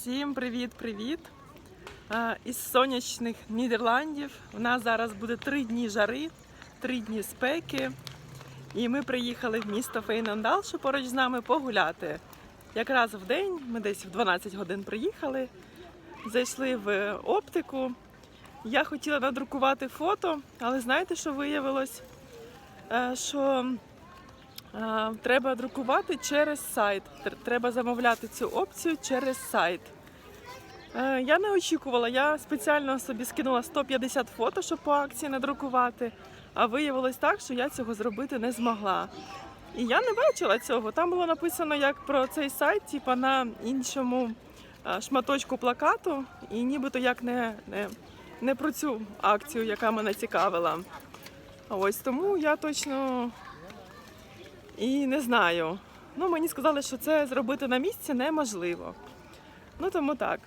Всім привіт-привіт! Е, Із сонячних Нідерландів. У нас зараз буде три дні жари, три дні спеки. І ми приїхали в місто Фейнандал, що поруч з нами погуляти. Якраз в день, ми десь в 12 годин приїхали, зайшли в оптику. Я хотіла надрукувати фото, але знаєте, що виявилось? Е, Що треба друкувати через сайт. Треба замовляти цю опцію через сайт. Е, Я не очікувала, я спеціально собі скинула 150 фото, щоб по акції надрукувати. А виявилось так, що я цього зробити не змогла. І я не бачила цього. Там було написано як про цей сайт, типа на іншому е, шматочку плакату, і нібито як не, не, не про цю акцію, яка мене цікавила. Ось тому я точно і не знаю. Ну, мені сказали, що це зробити на місці неможливо. Ну тому так.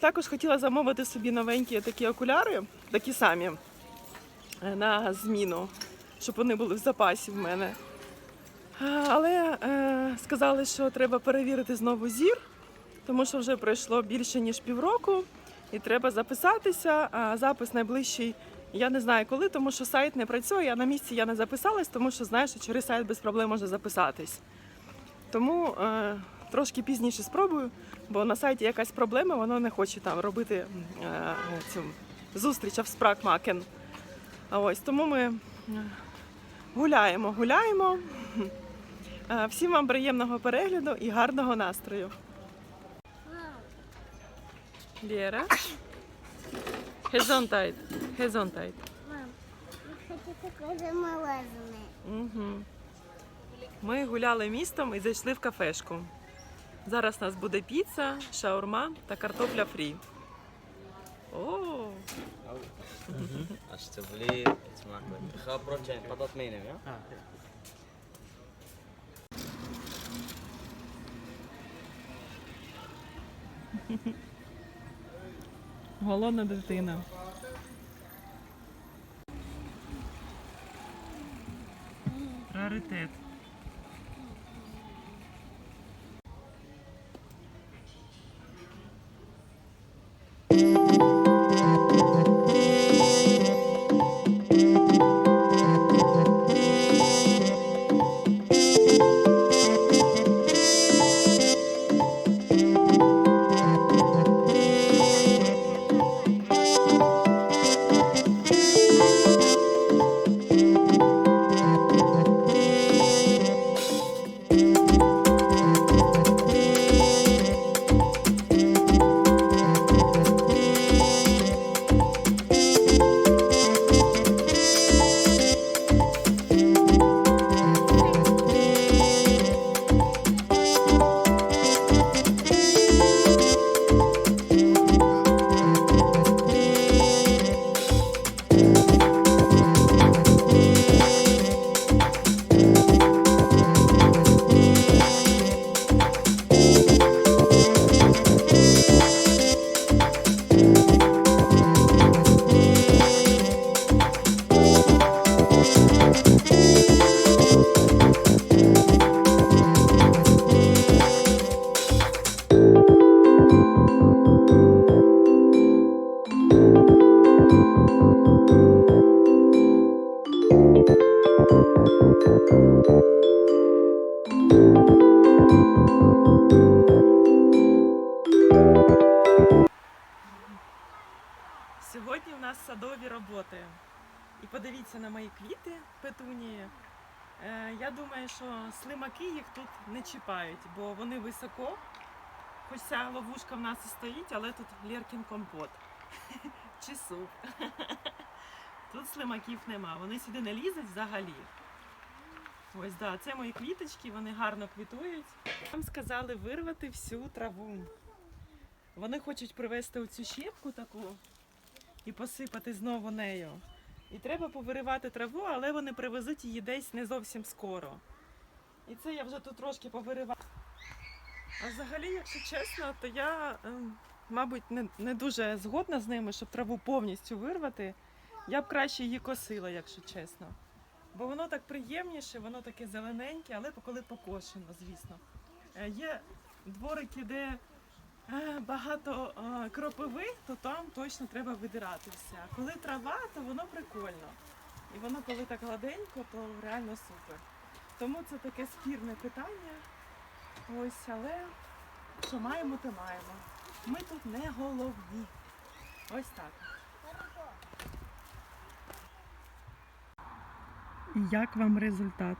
Також хотіла замовити собі новенькі такі окуляри, такі самі е, на зміну, щоб вони були в запасі в мене. Але е, сказали, що треба перевірити знову зір, тому що вже пройшло більше ніж півроку, і треба записатися. А запис найближчий я не знаю коли, тому що сайт не працює. А на місці я не записалась, тому що знаю, що через сайт без проблем можна записатись. Тому е, трошки пізніше спробую, бо на сайті якась проблема, воно не хоче там робити е, цю зустріч в спракмакен. Ось тому ми е, гуляємо, гуляємо. Е, Всім вам приємного перегляду і гарного настрою. Лєра. Гезонтайт. Гезонтайт. Мам, я хочу такое. Угу. Ми гуляли містом і зайшли в кафешку. Зараз у нас буде піца, шаурма та картопля фрі. О, Alsjeblieft, het smakelijk. Ik ga broodje en patat meenemen, ja? Голодна дитина. Раритет. Сьогодні в нас садові роботи. І подивіться на мої квіти петунії. Е, я думаю, що слимаки їх тут не чіпають, бо вони високо. Хоч ця ловушка в нас і стоїть, але тут Лєркін компот. Чи суп. Тут слимаків нема. Вони сюди не лізуть взагалі. Ось, да, це мої квіточки, вони гарно квітують. Нам сказали вирвати всю траву. Вони хочуть привезти оцю щепку таку і посипати знову нею. І треба повиривати траву, але вони привезуть її десь не зовсім скоро. І це я вже тут трошки повиривала. А взагалі, якщо чесно, то я, ем, мабуть, не, не дуже згодна з ними, щоб траву повністю вирвати. Я б краще її косила, якщо чесно. Бо воно так приємніше, воно таке зелененьке, але коли покошено, звісно. Е, Є дворики, де е, багато е, кропиви, то там точно треба видирати все. А коли трава, то воно прикольно. І воно, коли так гладенько, то реально супер. Тому це таке спірне питання. Ось, але що маємо, то маємо. Ми тут не головні. Ось так. Як вам результат?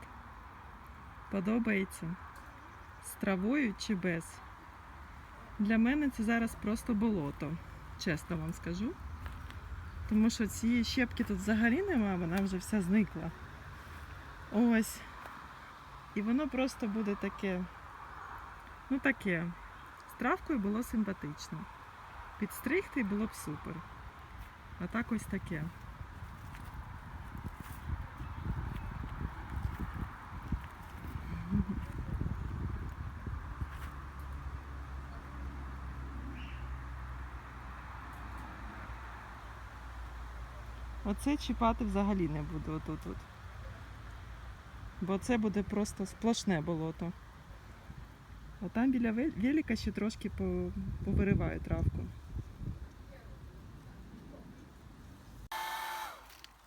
Подобається? З травою чи без? Для мене це зараз просто болото, чесно вам скажу. Тому що цієї щепки тут взагалі нема, вона вже вся зникла. Ось. І воно просто буде таке. Ну таке. З травкою було симпатично. Підстригти було б супер. А так ось таке. Оце чіпати взагалі не буду отут. -от. Бо це буде просто сплошне болото. А там біля ве- велика ще трошки по- повириваю травку.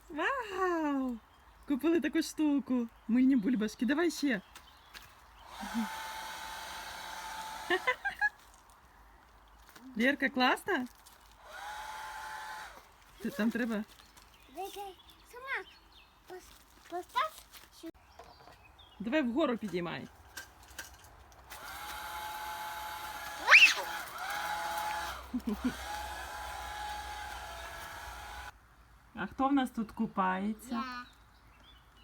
Вау! Купили таку штуку. Мильні бульбашки. Давай ще. Лерка, класна? Там треба. Дайте сама постав. Давай вгору підіймай. А хто в нас тут купається? Я.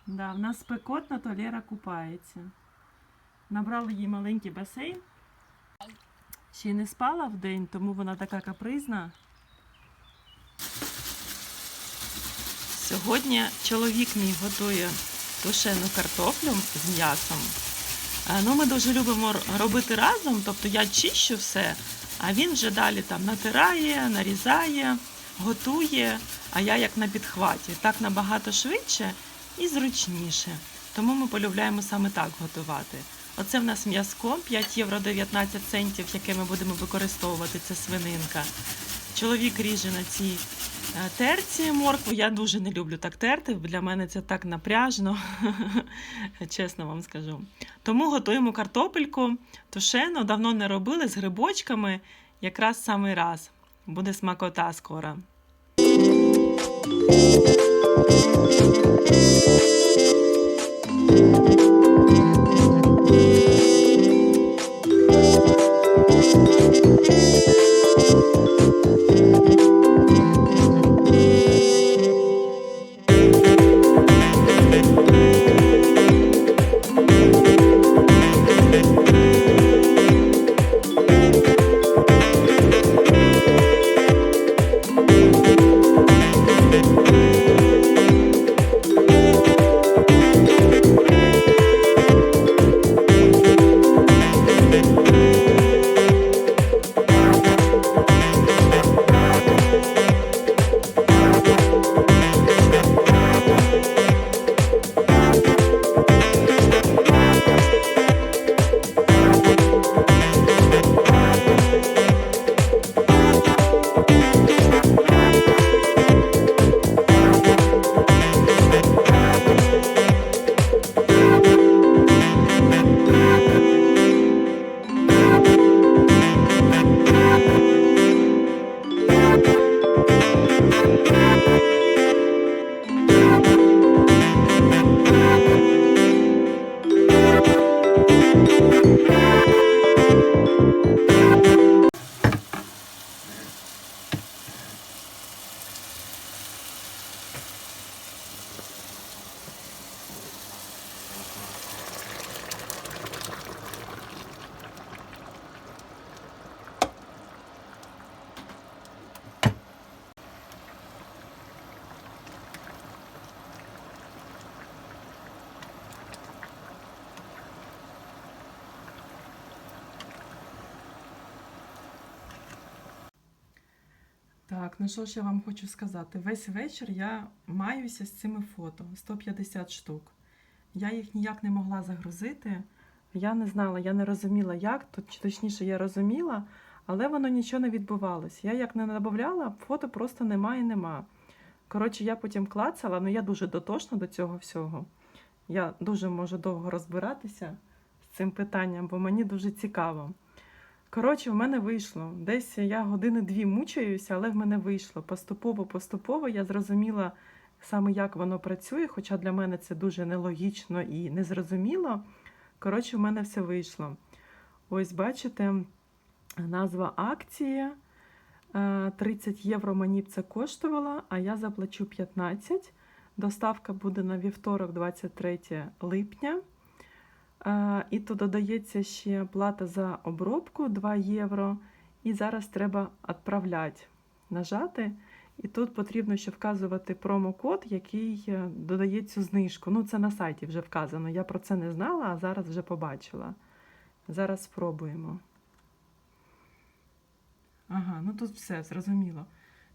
Да, в нас спекотно, то Лера купається. Набрали їй маленький басейн. Ще й не спала в день, тому вона така капризна. Сьогодні чоловік мій готує тушену картоплю з м'ясом. Ну, ми дуже любимо робити разом, тобто я чищу все, а він вже далі там натирає, нарізає, готує, а я як на підхваті. Так набагато швидше і зручніше. Тому ми полюбляємо саме так готувати. Оце в нас м'язко 5 євро 19 центів, яке ми будемо використовувати. Це свининка. Чоловік ріже на цій е, терці моркву. Я дуже не люблю так терти. Для мене це так напряжно, чесно вам скажу. Тому готуємо картопельку тушену, давно не робили з грибочками. Якраз самий раз. Буде смакота скоро. Так, ну що ж я вам хочу сказати? Весь вечір я маюся з цими фото 150 штук. Я їх ніяк не могла загрузити. Я не знала, я не розуміла, як, точніше, я розуміла, Але воно нічого не відбувалося. Я як не додавала, фото просто немає і нема. Коротше, я потім клацала, ну я дуже дотошна до цього всього. Я дуже можу довго розбиратися з цим питанням, бо мені дуже цікаво. Коротше, в мене вийшло. Десь я години-дві мучаюся, але в мене вийшло. Поступово-поступово я зрозуміла саме, як воно працює, хоча для мене це дуже нелогічно і незрозуміло. Коротше, в мене все вийшло. Ось бачите, назва акції. Е, 30 євро мені б це коштувало, а я заплачу 15. Доставка буде на вівторок, 23 липня. І то додається ще плата за обробку 2 євро. І зараз треба відправляти, нажати. І тут потрібно ще вказувати промокод, який е, додає цю знижку. Ну, це на сайті вже вказано. Я про це не знала, а зараз вже побачила. Зараз спробуємо. Ага, ну тут все зрозуміло.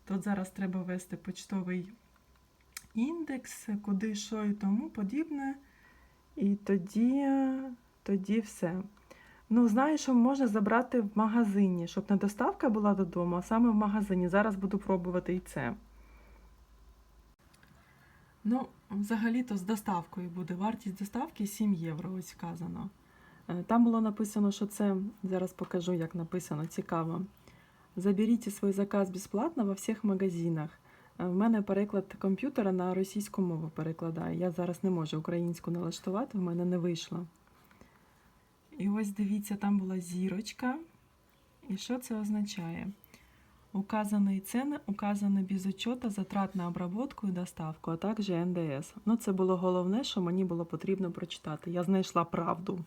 Тут зараз треба ввести почтовий індекс, куди що і тому подібне. І тоді, тоді все. Ну, знаєш, що можна забрати в магазині, щоб не доставка була додому, а саме в магазині. Зараз буду пробувати і це. Ну, взагалі-то з доставкою буде. Вартість доставки 7 євро, ось вказано. Е, Там було написано, що це, зараз покажу, як написано, цікаво. Заберіть свій заказ безплатно во всіх магазинах. Е, В мене переклад комп'ютера на російську мову перекладає. Я зараз не можу українську налаштувати, в мене не вийшло. І ось дивіться, там була зірочка. І що це означає? Указані ціни указані без учета затрат на обработку і доставку, а також НДС. Ну, це було головне, що мені було потрібно прочитати. Я знайшла правду.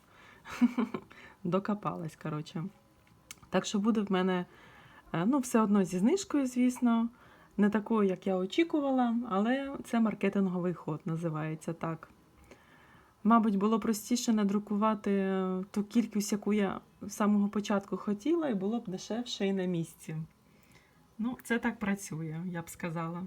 Докопалась, коротше. Так що буде в мене е, ну, все одно зі знижкою, звісно. Не такою, як я очікувала, але це маркетинговий ход називається так. Мабуть, було простіше надрукувати ту кількість, яку я з самого початку хотіла, і було б дешевше і на місці. Ну, це так працює, я б сказала.